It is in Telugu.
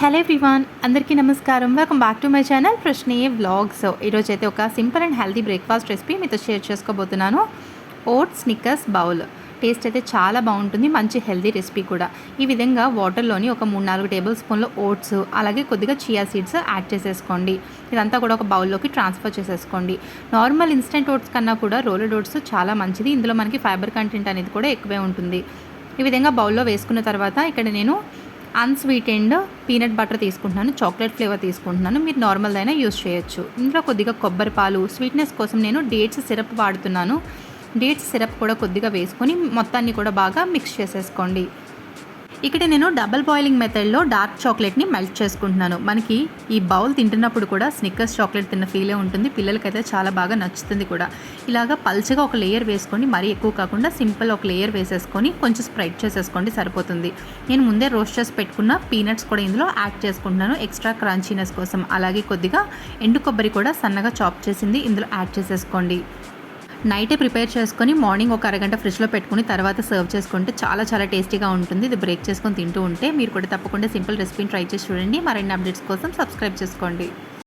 హలో ఎవ్రీవాన్ అందరికీ నమస్కారం. Welcome back to my channel Prashne vlogs ఈరోజు అయితే ఒక simple and healthy breakfast recipe మీతో షేర్ చేసుకోబోతున్నాను. ఓట్స్ స్నిక్కర్స్ బౌల్ టేస్ట్ అయితే చాలా బాగుంటుంది మంచి హెల్తీ రెసిపీ కూడా. ఈ విధంగా వాటర్లోని ఒక మూడు నాలుగు టేబుల్ స్పూన్ల ఓట్స్ అలాగే కొద్దిగా చియా సీడ్స్ యాడ్ చేసేసుకోండి. ఇదంతా కూడా ఒక బౌల్లోకి ట్రాన్స్ఫర్ చేసేసుకోండి. నార్మల్ ఇన్స్టెంట్ ఓట్స్ కన్నా కూడా రోలెడ్ ఓట్స్ చాలా మంచిది. ఇందులో మనకి ఫైబర్ కంటెంట్ అనేది కూడా ఎక్కువే ఉంటుంది. ఈ విధంగా బౌల్లో వేసుకున్న తర్వాత ఇక్కడ నేను అన్స్వీటెండ్ పీనట్ బటర్ తీసుకుంటున్నాను చాక్లెట్ ఫ్లేవర్ తీసుకుంటున్నాను మీరు నార్మల్ అయినా యూస్ చేయొచ్చు. ఇందులో కొద్దిగా కొబ్బరి పాలు స్వీట్నెస్ కోసం నేను డేట్స్ సిరప్ వాడుతున్నాను. డేట్స్ సిరప్ కూడా కొద్దిగా వేసుకొని మొత్తాన్ని కూడా బాగా మిక్స్ చేసేసుకోండి. ఇక్కడ నేను డబల్ బాయిలింగ్ మెథడ్లో డార్క్ చాక్లెట్ని మెల్ట్ చేసుకుంటున్నాను. మనకి ఈ బౌల్ తింటున్నప్పుడు కూడా స్నిక్కర్స్ చాక్లెట్ తిన్న ఫీలే ఉంటుంది. పిల్లలకైతే చాలా బాగా నచ్చుతుంది కూడా. ఇలాగా పల్చగా ఒక లేయర్ వేసుకొని మరీ ఎక్కువ కాకుండా సింపుల్ ఒక లేయర్ వేసేసుకొని కొంచెం స్ప్రెడ్ చేసేసుకోండి సరిపోతుంది. నేను ముందే రోస్ట్ చేసి పెట్టుకున్న పీనట్స్ కూడా ఇందులో యాడ్ చేసుకుంటున్నాను. ఎక్స్ట్రా క్రంచీనెస్ కోసం. అలాగే కొద్దిగా ఎండు కొబ్బరి కూడా సన్నగా చాప్ చేసింది. ఇందులో యాడ్ చేసేసుకోండి. నైటే ప్రిపేర్ చేసుకొని మార్నింగ్ ఒక అరగంట ఫ్రిడ్జ్లో పెట్టుకుని తర్వాత సర్వ్ చేసుకుంటే చాలా చాలా టేస్టీగా ఉంటుంది. ఇది బ్రేక్ చేసుకొని తింటూ ఉంటే మీరు కూడా తప్పకుండా సింపుల్ రెసిపీని ట్రై చేసి చూడండి. మరిన్ని అప్డేట్స్ కోసం సబ్స్క్రైబ్ చేసుకోండి.